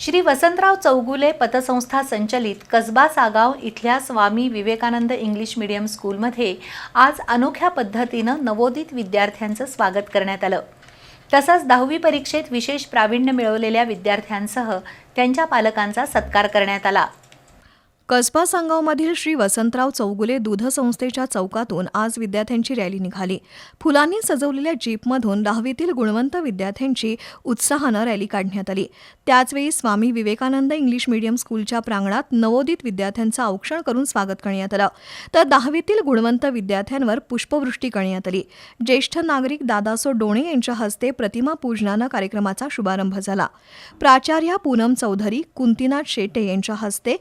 श्री वसंतराव चौगुले पतसंस्था संचलित कसबा सागाव इथल्या स्वामी विवेकानंद इंग्लिश मीडियम स्कूलमध्ये आज अनोख्या पद्धतीनं नवोदित विद्यार्थ्यांचं स्वागत करण्यात आलं. तसंच दहावी परीक्षेत विशेष प्रावीण्य मिळवलेल्या विद्यार्थ्यांसह त्यांच्या पालकांचा सत्कार करण्यात आला. कसबा सांगावमधील श्री वसंतराव चौगुले दूध संस्थेच्या चौकातून आज विद्यार्थ्यांची रॅली निघाली. फुलांनी सजवलेल्या जीपमधून दहावीतील गुणवंत विद्यार्थ्यांची उत्साहानं रॅली काढण्यात आली. त्याचवेळी स्वामी विवेकानंद इंग्लिश मीडियम स्कूलच्या प्रांगणात नवोदित विद्यार्थ्यांचं औक्षण करून स्वागत करण्यात आलं. तर दहावीतील गुणवंत विद्यार्थ्यांवर पुष्पवृष्टी करण्यात आली. ज्येष्ठ नागरिक दादासो डोणे यांच्या हस्ते प्रतिमा पूजनानं कार्यक्रमाचा शुभारंभ झाला. प्राचार्या पूनम चौधरी कुंतीनाथ शेटे यांच्या हस्ते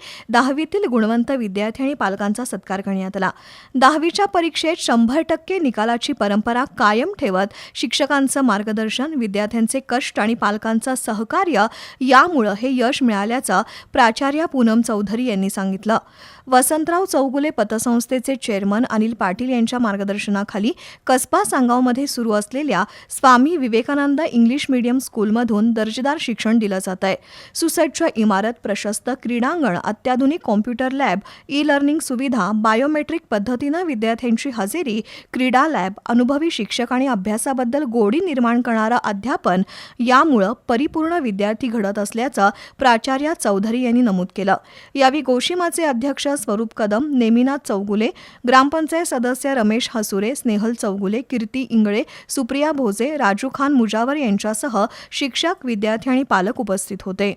दहावीतील गुणवंत विद्यार्थी आणि पालकांचा सत्कार करण्यात आला. दहावीच्या परीक्षेत शंभर टक्के निकालाची परंपरा कायम ठेवत शिक्षकांचं मार्गदर्शन विद्यार्थ्यांचे कष्ट आणि पालकांचं सहकार्य यामुळं हे यश मिळाल्याचं प्राचार्य पूनम चौधरी यांनी सांगितलं. वसंतराव चौगुले पतसंस्थेचे चेअरमन अनिल पाटील यांच्या मार्गदर्शनाखाली कसबा सांगावमध्ये सुरू असलेल्या स्वामी विवेकानंद इंग्लिश मीडियम स्कूलमधून दर्जेदार शिक्षण दिलं जात आहे सुसज्ज इमारत प्रशस्त क्रीडांगण अत्याधुनिक कॉम्प्युटर लॅब ई लर्निंग सुविधा बायोमेट्रिक पद्धतीनं विद्यार्थ्यांची हजेरी क्रीडा लॅब अनुभवी शिक्षक आणि अभ्यासाबद्दल गोडी निर्माण करणारं अध्यापन यामुळं परिपूर्ण विद्यार्थी घडत असल्याचं प्राचार्या चौधरी यांनी नमूद केलं. यावेळी गोशिमाचे अध्यक्ष स्वरूप कदम नेमिनाथ चौगुले ग्रामपंचायत सदस्य रमेश हसुरे स्नेहल चौगुले कीर्ती इंगळे सुप्रिया भोजे राजू खान मुजावर यांच्यासह शिक्षक विद्यार्थी आणि पालक उपस्थित होते.